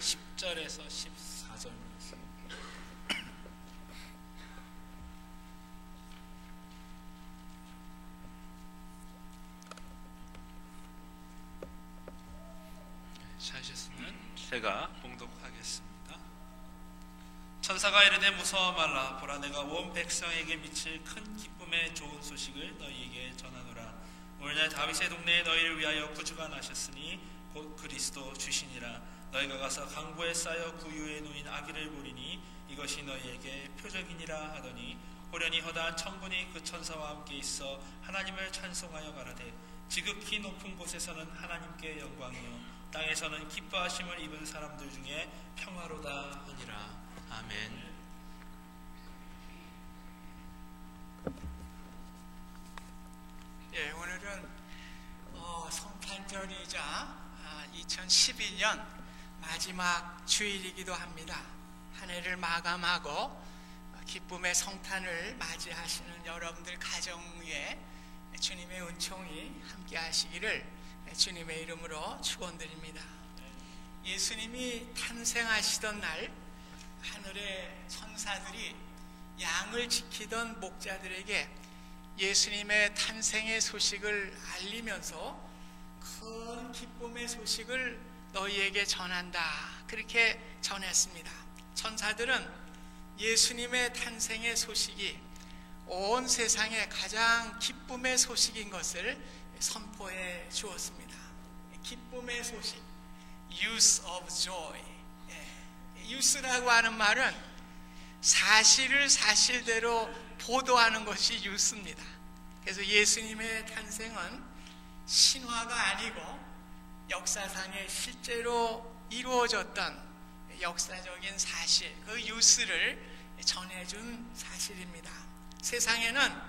10절에서 14절 말씀. 찾으셨으면 제가 봉독하겠습니다. 천사가 이르되 무서워 말라 보라 내가 온 백성에게 미칠 큰 기쁨의 좋은 소식을 너희에게 전하노라 오늘날 다윗의 동네에 너희를 위하여 구주가 나셨으니 곧 그리스도 주시니라 너희가 가서 강보에 쌓여 구유에 놓인 아기를 보리니 이것이 너희에게 표적이니라 하더니 호련히 허다한 천군이 그 천사와 함께 있어 하나님을 찬송하여 가라되 지극히 높은 곳에서는 하나님께 영광이요 땅에서는 기뻐하심을 입은 사람들 중에 평화로다 하니라 아멘. 예, 오늘은 어, 성탄절이자 아, 2012년 마지막 주일이기도 합니다. 한 해를 마감하고 어, 기쁨의 성탄을 맞이하시는 여러분들 가정 위에 주님의 은총이 함께 하시기를 주님의 이름으로 축원드립니다. 예수님이 탄생하시던 날 하늘의 천사들이 양을 지키던 목자들에게 예수님의 탄생의 소식을 알리면서 큰 기쁨의 소식을 너희에게 전한다. 그렇게 전했습니다. 천사들은 예수님의 탄생의 소식이 온 세상에 가장 기쁨의 소식인 것을 선포해 주었습니다. 기쁨의 소식, use of joy. 유스라고 하는 말은 사실을 사실대로 보도하는 것이 유스입니다. 그래서 예수님의 탄생은 신화가 아니고 역사상에 실제로 이루어졌던 역사적인 사실, 그 유스를 전해준 사실입니다. 세상에는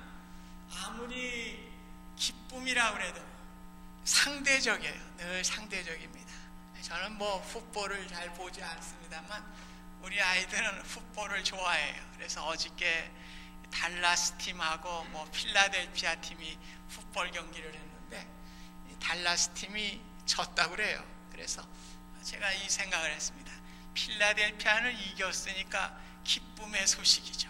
아무리 기쁨이라고 해도 상대적이에요. 늘 상대적입니다. 저는 뭐 풋볼을 잘 보지 않습니다만 우리 아이들은 풋볼을 좋아해요. 그래서 어저께 달라스 팀하고 뭐 필라델피아 팀이 풋볼 경기를 했는데 달라스 팀이 졌다고 그래요. 그래서 제가 이 생각을 했습니다. 필라델피아는 이겼으니까 기쁨의 소식이죠.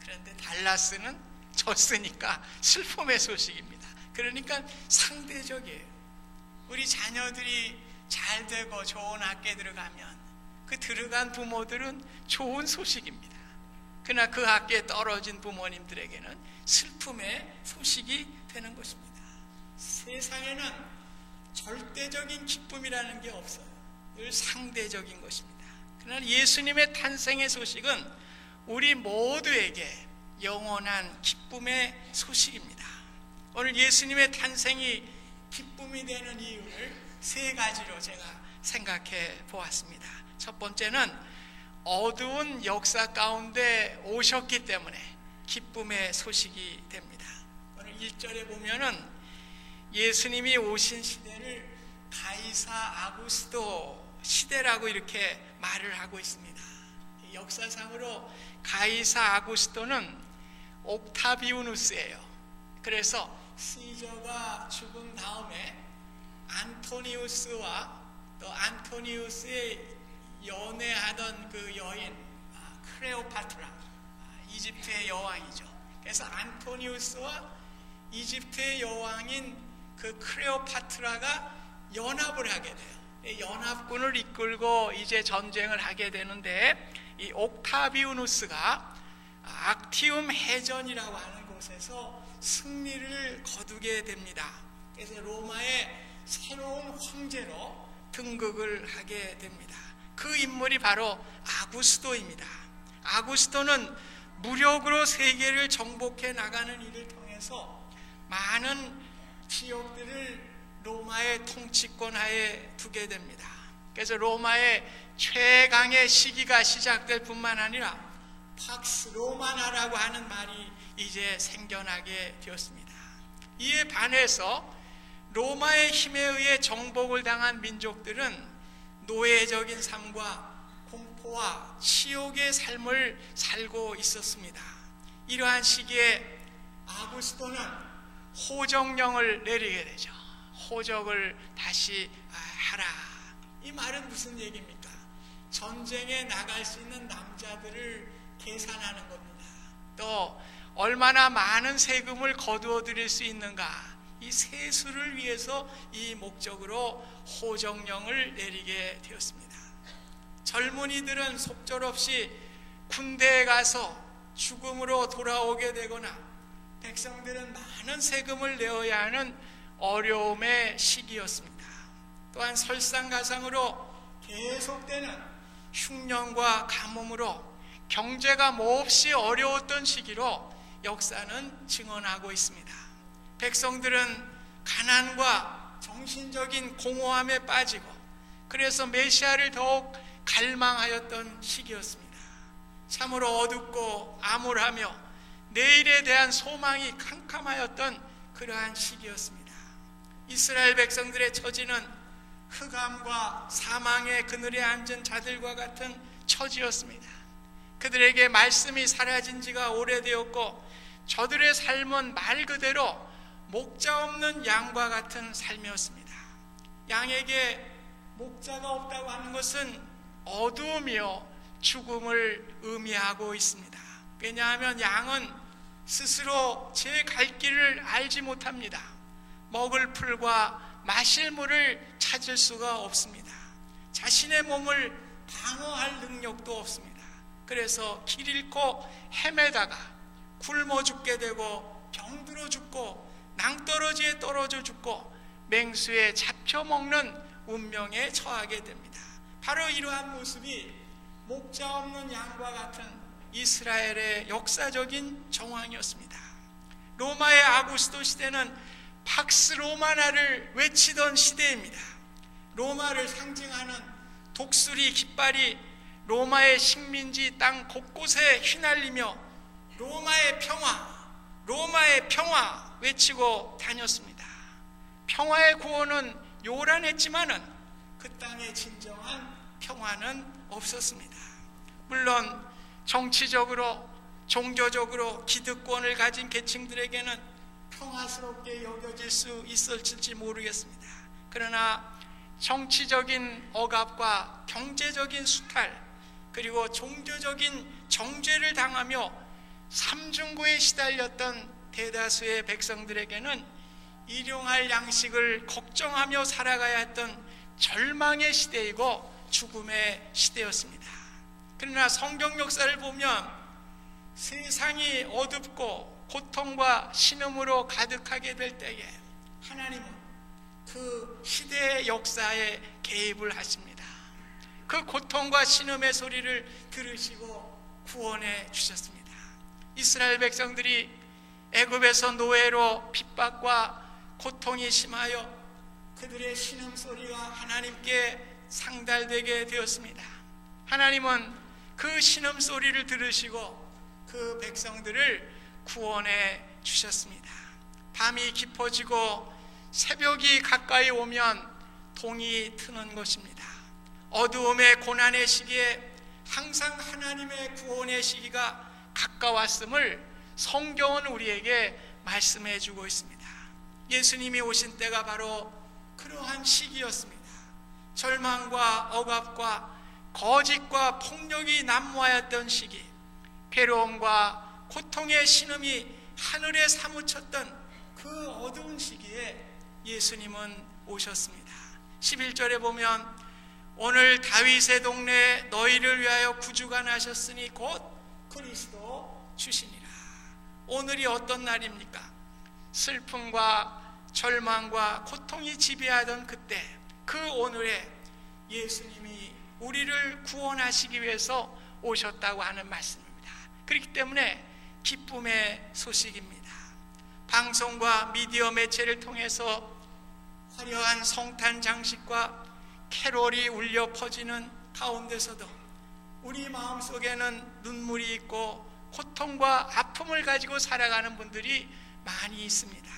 그런데 달라스는 졌으니까 슬픔의 소식입니다. 그러니까 상대적이에요. 우리 자녀들이 잘 되고 좋은 학교에 들어가면 그 들어간 부모들은 좋은 소식입니다. 그러나 그 학교에 떨어진 부모님들에게는 슬픔의 소식이 되는 것입니다. 세상에는 절대적인 기쁨이라는 게 없어요. 늘 상대적인 것입니다. 그러나 예수님의 탄생의 소식은 우리 모두에게 영원한 기쁨의 소식입니다. 오늘 예수님의 탄생이 기쁨이 되는 이유를 세 가지로 제가 생각해 보았습니다. 첫 번째는 어두운 역사 가운데 오셨기 때문에 기쁨의 소식이 됩니다. 오늘 1절에 보면은 예수님이 오신 시대를 가이사 아구스도 시대라고 이렇게 말을 하고 있습니다. 역사상으로 가이사 아구스도는 옥타비우누스예요. 그래서 시저가 죽은 다음에 안토니우스와 또 안토니우스의 연애하던 그 여인 아, 크레오파트라 아, 이집트의 여왕이죠. 그래서 안토니우스와 이집트의 여왕인 그 크레오파트라가 연합을 하게 돼요. 연합군을 이끌고 이제 전쟁을 하게 되는데 이 옥타비우누스가 악티움 해전이라고 하는 곳에서 승리를 거두게 됩니다. 그래서 로마의 새로운 황제로 등극을 하게 됩니다. 그 인물이 바로 아구스도입니다. 아구스도는 무력으로 세계를 정복해 나가는 일을 통해서 많은 지역들을 로마의 통치권 하에 두게 됩니다. 그래서 로마의 최강의 시기가 시작될 뿐만 아니라 팍스 로마나라고 하는 말이 이제 생겨나게 되었습니다. 이에 반해서 로마의 힘에 의해 정복을 당한 민족들은 노예적인 삶과 공포와 치욕의 삶을 살고 있었습니다. 이러한 시기에 아구스토는 호정령을 내리게 되죠. 호적을 다시 하라. 이 말은 무슨 얘기입니까? 전쟁에 나갈 수 있는 남자들을 계산하는 겁니다. 또 얼마나 많은 세금을 거두어 드릴 수 있는가 이 세수를 위해서 이 목적으로 호정령을 내리게 되었습니다. 젊은이들은 속절없이 군대에 가서 죽음으로 돌아오게 되거나 백성들은 많은 세금을 내어야 하는 어려움의 시기였습니다. 또한 설상가상으로 계속되는 흉년과 가뭄으로 경제가 몹시 어려웠던 시기로 역사는 증언하고 있습니다. 백성들은 가난과 정신적인 공허함에 빠지고 그래서 메시아를 더욱 갈망하였던 시기였습니다. 참으로 어둡고 암울하며 내일에 대한 소망이 캄캄하였던 그러한 시기였습니다. 이스라엘 백성들의 처지는 흑암과 사망의 그늘에 앉은 자들과 같은 처지였습니다. 그들에게 말씀이 사라진 지가 오래되었고 저들의 삶은 말 그대로 목자 없는 양과 같은 삶이었습니다. 양에게 목자가 없다고 하는 것은 어두우며 죽음을 의미하고 있습니다. 왜냐하면 양은 스스로 제 갈 길을 알지 못합니다. 먹을 풀과 마실 물을 찾을 수가 없습니다. 자신의 몸을 방어할 능력도 없습니다. 그래서 길 잃고 헤매다가 굶어 죽게 되고 병들어 죽고 낭떠러지에 떨어져 죽고 맹수에 잡혀 먹는 운명에 처하게 됩니다. 바로 이러한 모습이 목자 없는 양과 같은 이스라엘의 역사적인 정황이었습니다. 로마의 아구스도 시대는 팍스 로마나를 외치던 시대입니다. 로마를 상징하는 독수리 깃발이 로마의 식민지 땅 곳곳에 휘날리며 로마의 평화, 로마의 평화 외치고 다녔습니다. 평화의 구원은 요란했지만은 그 땅의 진정한 평화는 없었습니다. 물론 정치적으로 종교적으로 기득권을 가진 계층들에게는 평화스럽게 여겨질 수 있을지 모르겠습니다. 그러나 정치적인 억압과 경제적인 수탈 그리고 종교적인 정죄를 당하며 삼중고에 시달렸던 대다수의 백성들에게는 일용할 양식을 걱정하며 살아가야 했던 절망의 시대이고 죽음의 시대였습니다. 그러나 성경 역사를 보면 세상이 어둡고 고통과 신음으로 가득하게 될 때에 하나님은 그 시대의 역사에 개입을 하십니다. 그 고통과 신음의 소리를 들으시고 구원해 주셨습니다. 이스라엘 백성들이 애굽에서 노예로 핍박과 고통이 심하여 그들의 신음 소리가 하나님께 상달되게 되었습니다. 하나님은 그 신음 소리를 들으시고 그 백성들을 구원해 주셨습니다. 밤이 깊어지고 새벽이 가까이 오면 동이 트는 것입니다. 어두움의 고난의 시기에 항상 하나님의 구원의 시기가 가까웠음을 성경은 우리에게 말씀해 주고 있습니다. 예수님이 오신 때가 바로 그러한 시기였습니다. 절망과 억압과 거짓과 폭력이 난무하였던 시기, 괴로움과 고통의 신음이 하늘에 사무쳤던 그 어두운 시기에 예수님은 오셨습니다. 11절에 보면 오늘 다윗의 동네에 너희를 위하여 구주가 나셨으니 곧 그리스도 주시니라. 오늘이 어떤 날입니까? 슬픔과 절망과 고통이 지배하던 그때 그 오늘에 예수님이 우리를 구원하시기 위해서 오셨다고 하는 말씀입니다. 그렇기 때문에 기쁨의 소식입니다. 방송과 미디어 매체를 통해서 화려한 성탄 장식과 캐롤이 울려 퍼지는 가운데서도 우리 마음속에는 눈물이 있고 고통과 아픔을 가지고 살아가는 분들이 많이 있습니다.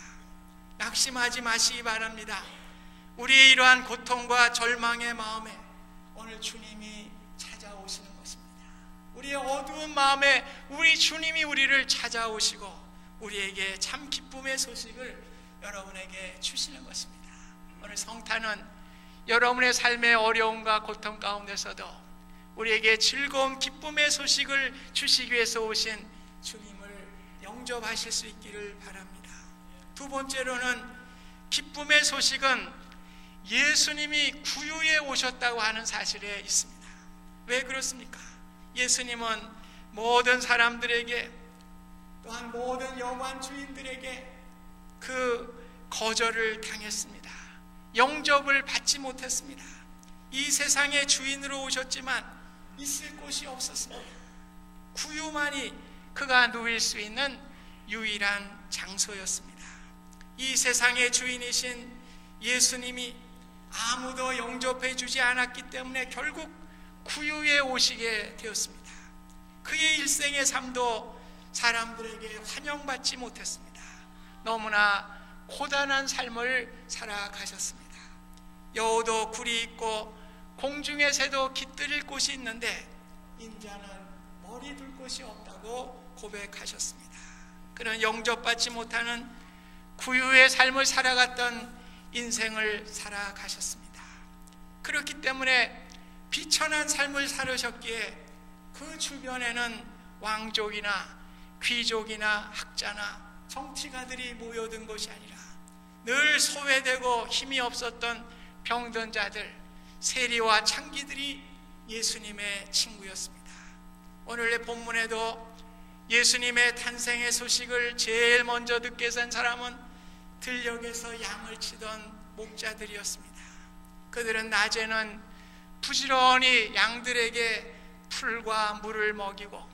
낙심하지 마시기 바랍니다. 우리의 이러한 고통과 절망의 마음에 오늘 주님이 찾아오시는 것입니다. 우리의 어두운 마음에 우리 주님이 우리를 찾아오시고 우리에게 참 기쁨의 소식을 여러분에게 주시는 것입니다. 오늘 성탄은 여러분의 삶의 어려움과 고통 가운데서도 우리에게 즐거운 기쁨의 소식을 주시기 위해서 오신 주님을 영접하실 수 있기를 바랍니다. 두 번째로는 기쁨의 소식은 예수님이 구유에 오셨다고 하는 사실에 있습니다. 왜 그렇습니까? 예수님은 모든 사람들에게 또한 모든 여관 주인들에게 그 거절을 당했습니다. 영접을 받지 못했습니다. 이 세상의 주인으로 오셨지만 있을 곳이 없었습니다. 구유만이 그가 누일 수 있는 유일한 장소였습니다. 이 세상의 주인이신 예수님이 아무도 영접해 주지 않았기 때문에 결국 구유에 오시게 되었습니다. 그의 일생의 삶도 사람들에게 환영받지 못했습니다. 너무나 고단한 삶을 살아가셨습니다. 여우도 굴이 있고 공중의 새도 깃들일 곳이 있는데 인자는 머리 둘 곳이 없다고 고백하셨습니다. 그는 영접받지 못하는 구유의 삶을 살아갔던 인생을 살아가셨습니다. 그렇기 때문에 비천한 삶을 살으셨기에 그 주변에는 왕족이나 귀족이나 학자나 정치가들이 모여든 것이 아니라 늘 소외되고 힘이 없었던 병든 자들, 세리와 창기들이 예수님의 친구였습니다. 오늘의 본문에도 예수님의 탄생의 소식을 제일 먼저 듣게 된 사람은 들녘에서 양을 치던 목자들이었습니다. 그들은 낮에는 부지런히 양들에게 풀과 물을 먹이고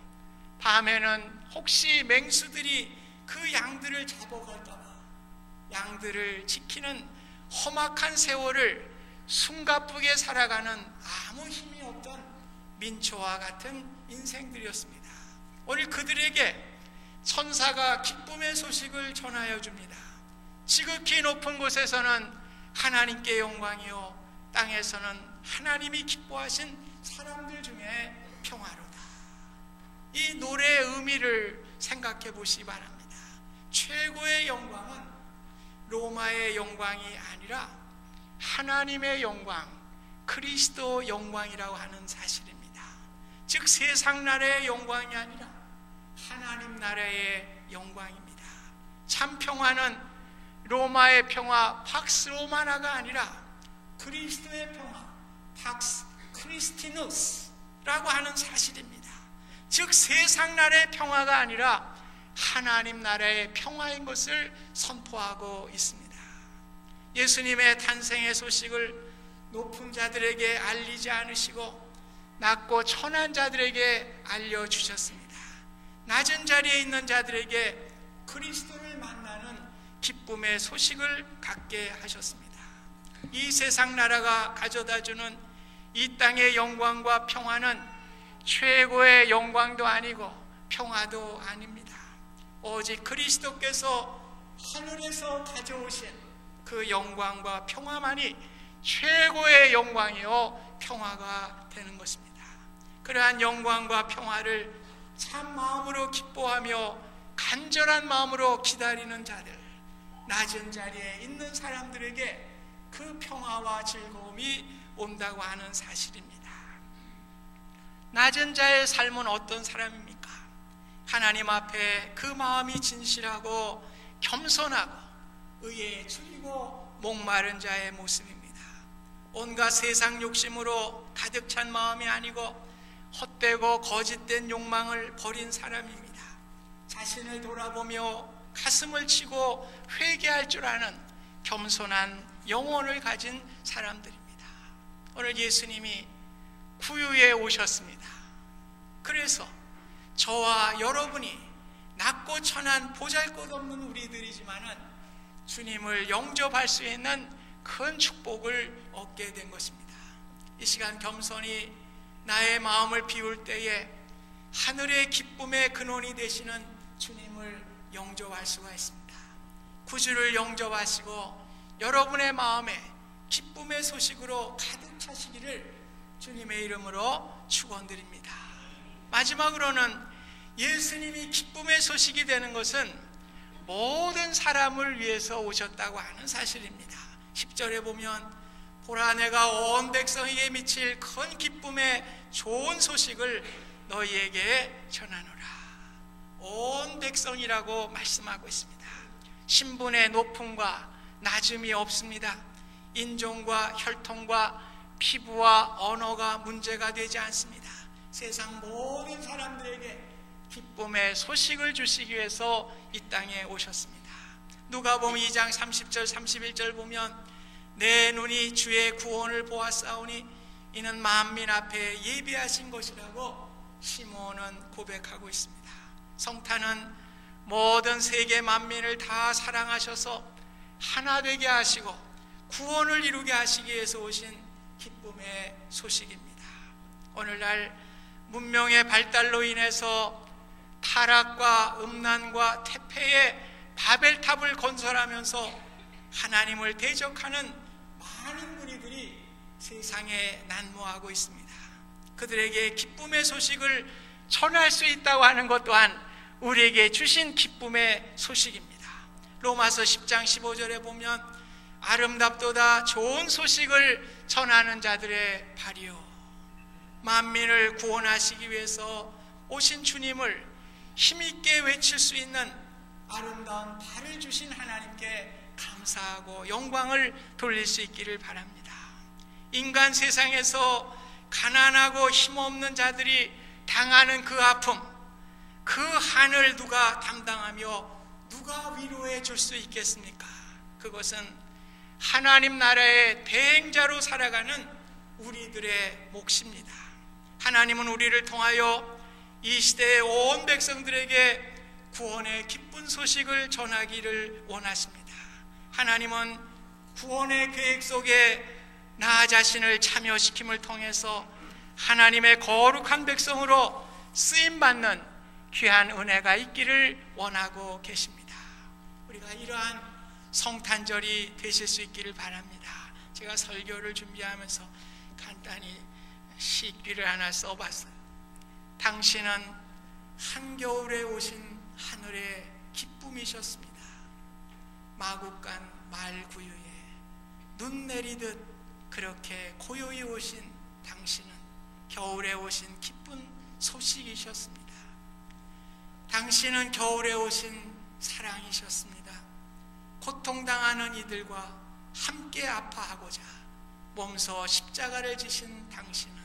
밤에는 혹시 맹수들이 그 양들을 잡아갈까봐 양들을 지키는 험악한 세월을 숨가쁘게 살아가는 아무 힘이 없던 민초와 같은 인생들이었습니다. 오늘 그들에게 천사가 기쁨의 소식을 전하여 줍니다. 지극히 높은 곳에서는 하나님께 영광이요 땅에서는 하나님이 기뻐하신 사람들 중에 평화로다. 이 노래의 의미를 생각해 보시기 바랍니다. 최고의 영광은 로마의 영광이 아니라 하나님의 영광, 그리스도 영광이라고 하는 사실입니다. 즉 세상 나라의 영광이 아니라 하나님 나라의 영광입니다. 참 평화는 로마의 평화, 팍스 로마나가 아니라 그리스도의 평화, 팍스 크리스티누스라고 하는 사실입니다. 즉 세상 나라의 평화가 아니라 하나님 나라의 평화인 것을 선포하고 있습니다. 예수님의 탄생의 소식을 높은 자들에게 알리지 않으시고 낮고 천한 자들에게 알려주셨습니다. 낮은 자리에 있는 자들에게 그리스도를 만나는 기쁨의 소식을 갖게 하셨습니다. 이 세상 나라가 가져다 주는 이 땅의 영광과 평화는 최고의 영광도 아니고 평화도 아닙니다. 오직 그리스도께서 하늘에서 가져오신 그 영광과 평화만이 최고의 영광이요 평화가 되는 것입니다. 그러한 영광과 평화를 참 마음으로 기뻐하며 간절한 마음으로 기다리는 자들, 낮은 자리에 있는 사람들에게 그 평화와 즐거움이 온다고 하는 사실입니다. 낮은 자의 삶은 어떤 사람입니까? 하나님 앞에 그 마음이 진실하고 겸손하고 의에 줄이고 목마른 자의 모습입니다. 온갖 세상 욕심으로 가득 찬 마음이 아니고 헛되고 거짓된 욕망을 버린 사람입니다. 자신을 돌아보며 가슴을 치고 회개할 줄 아는 겸손한 영혼을 가진 사람들입니다. 오늘 예수님이 구유에 오셨습니다. 그래서 저와 여러분이 낮고 천한 보잘것없는 우리들이지만은 주님을 영접할 수 있는 큰 축복을 얻게 된 것입니다. 이 시간 겸손히 나의 마음을 비울 때에 하늘의 기쁨의 근원이 되시는 주님을 영접할 수가 있습니다. 구주를 영접하시고 여러분의 마음에 기쁨의 소식으로 가득 차시기를 주님의 이름으로 축원드립니다. 마지막으로는 예수님이 기쁨의 소식이 되는 것은 모든 사람을 위해서 오셨다고 하는 사실입니다. 10절에 보면 보라 내가 온 백성에게 미칠 큰 기쁨의 좋은 소식을 너희에게 전하노라. 온 백성이라고 말씀하고 있습니다. 신분의 높음과 낮음이 없습니다. 인종과 혈통과 피부와 언어가 문제가 되지 않습니다. 세상 모든 사람들에게 기쁨의 소식을 주시기 위해서 이 땅에 오셨습니다. 누가 보면 2장 30절 31절 보면 내 눈이 주의 구원을 보았사오니 이는 만민 앞에 예비하신 것이라고 시몬은 고백하고 있습니다. 성탄은 모든 세계 만민을 다 사랑하셔서 하나 되게 하시고 구원을 이루게 하시기 위해서 오신 기쁨의 소식입니다. 오늘날 문명의 발달로 인해서 타락과 음란과 태폐의 바벨탑을 건설하면서 하나님을 대적하는 많은 무리들이 세상에 난무하고 있습니다. 그들에게 기쁨의 소식을 전할 수 있다고 하는 것 또한 우리에게 주신 기쁨의 소식입니다. 로마서 10장 15절에 보면 아름답도다 좋은 소식을 전하는 자들의 발이요. 만민을 구원하시기 위해서 오신 주님을 힘있게 외칠 수 있는 아름다운 발을 주신 하나님께 감사하고 영광을 돌릴 수 있기를 바랍니다. 인간 세상에서 가난하고 힘없는 자들이 당하는 그 아픔, 그 한을 누가 담당하며 누가 위로해 줄 수 있겠습니까? 그것은 하나님 나라의 대행자로 살아가는 우리들의 몫입니다. 하나님은 우리를 통하여 이 시대의 온 백성들에게 구원의 기쁜 소식을 전하기를 원하십니다. 하나님은 구원의 계획 속에 나 자신을 참여시킴을 통해서 하나님의 거룩한 백성으로 쓰임 받는 귀한 은혜가 있기를 원하고 계십니다. 우리가 이러한 성탄절이 되실 수 있기를 바랍니다. 제가 설교를 준비하면서 간단히 시귀를 하나 써봤어요. 당신은 한겨울에 오신 하늘의 기쁨이셨습니다. 마국간 말구유에 눈 내리듯 그렇게 고요히 오신 당신은 겨울에 오신 기쁜 소식이셨습니다. 당신은 겨울에 오신 사랑이셨습니다. 고통당하는 이들과 함께 아파하고자 몸서 십자가를 지신 당신은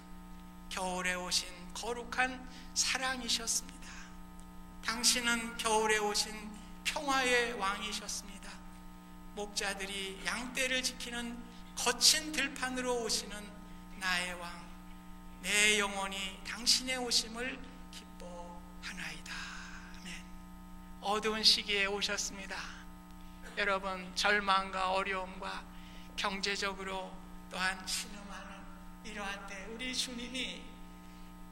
겨울에 오신 거룩한 사랑이셨습니다. 당신은 겨울에 오신 평화의 왕이셨습니다. 목자들이 양떼를 지키는 거친 들판으로 오시는 나의 왕, 내 영혼이 당신의 오심을 기뻐하나이다. 아멘. 어두운 시기에 오셨습니다. 여러분, 절망과 어려움과 경제적으로 또한 신음하는 이러한 때 우리 주님이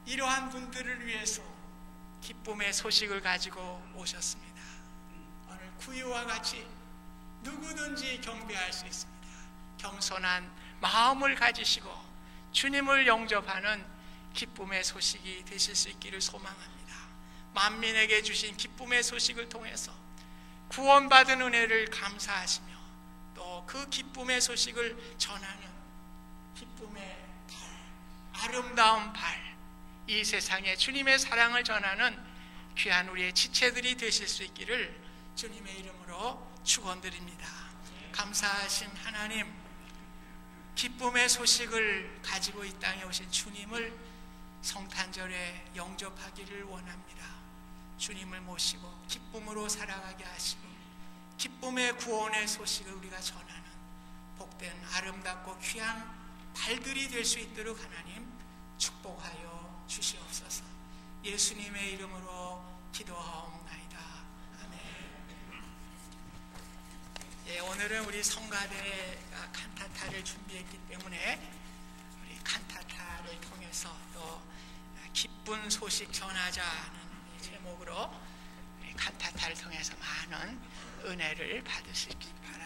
이러한 분들을 위해서 기쁨의 소식을 가지고 오셨습니다. 오늘 구유와 같이 누구든지 경배할 수 있습니다. 겸손한 마음을 가지시고 주님을 영접하는 기쁨의 소식이 되실 수 있기를 소망합니다. 만민에게 주신 기쁨의 소식을 통해서 구원받은 은혜를 감사하시며 또 그 기쁨의 소식을 전하는 기쁨의 발, 아름다운 발, 이 세상에 주님의 사랑을 전하는 귀한 우리의 지체들이 되실 수 있기를 주님의 이름으로 축원드립니다. 감사하신 하나님, 기쁨의 소식을 가지고 이 땅에 오신 주님을 성탄절에 영접하기를 원합니다. 주님을 모시고 기쁨으로 살아가게 하시고 기쁨의 구원의 소식을 우리가 전하는 복된 아름답고 귀한 발들이 될 수 있도록 하나님 축복하여 주시옵소서. 예수님의 이름으로 기도하옵 예, 오늘은 우리 성가대가 칸타타를 준비했기 때문에 우리 칸타타를 통해서 또 기쁜 소식 전하자는 제목으로 칸타타를 통해서 많은 은혜를 받으시기 바랍니다.